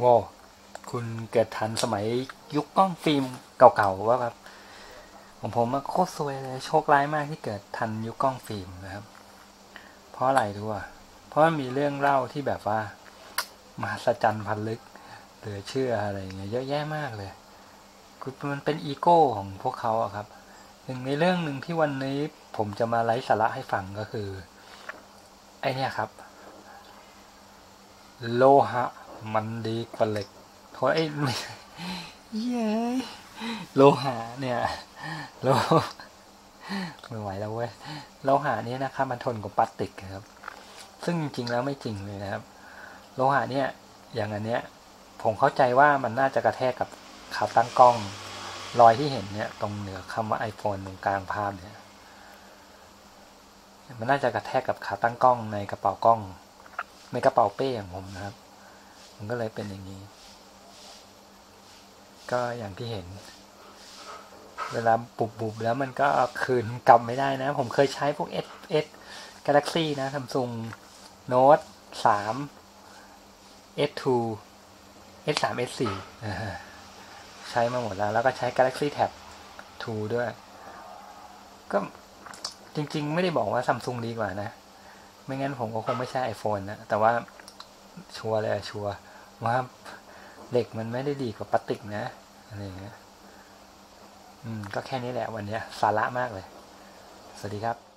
ว้าวคุณเกิดทันสมัยยุคกล้องฟิล์มเก่าๆว่าครับของผมมาโคตรซวยเลยโชคร้ายมากที่เกิดทันยุคกล้องฟิล์มนะครับ เพราะอะไรรู้อะเพราะมันมีเรื่องเล่าที่แบบว่า มหัศจรรย์พันลึกเหลือเชื่ออะไรเงี้ยเยอะแยะมากเลยคือมันเป็นอีโก้ของพวกเขาอะครับหนึ่งในเรื่องหนึ่งที่วันนี้ผมจะมาไลฟ์สาระให้ฟังก็คือ ไอเนี่ยครับ โลหะ มันดีกว่าเหล็กเพราะไอ้เย้โลหะเนี่ยโลไม่ไหวแล้วเว้ยโลหะนี้นะครับมันทนกว่าพลาสติกครับ ซึ่งจริงๆแล้วไม่จริงเลยนะครับ โลหะเนี่ยอย่างอันเนี้ย ผมเข้าใจว่ามันน่าจะกระแทกกับขาตั้งกล้อง รอยที่เห็นเนี่ย ตรงเหนือคำว่า iPhone ตรงกลางภาพเนี่ย มันน่าจะกระแทกกับขาตั้งกล้องในกระเป๋ากล้อง ในกระเป๋าเป้ของผมนะครับ มันก็เลยเป็นอย่างนี้ ก็อย่างที่เห็น เวลาบุบบุบแล้วมันก็คืนกลับไม่ได้นะ ผมเคยใช้พวก S S Galaxy นะ Samsung Note 3 S2 S3 S4 อ่าใช้มาหมดแล้ว แล้วก็ใช้ Galaxy Tab 2 ด้วย ก็จริง ๆ ไม่ได้บอกว่าซัมซุงดีกว่านะ ไม่งั้นผมก็คงไม่ใช่ iPhone นะ แต่ว่าชัวร์เลยชัวร์ ว่าเหล็กมันไม่ได้ดีกว่าพลาสติกนะอะไรเงี้ย อืม ก็แค่นี้แหละวันเนี้ยสาระมากเลย สวัสดีครับ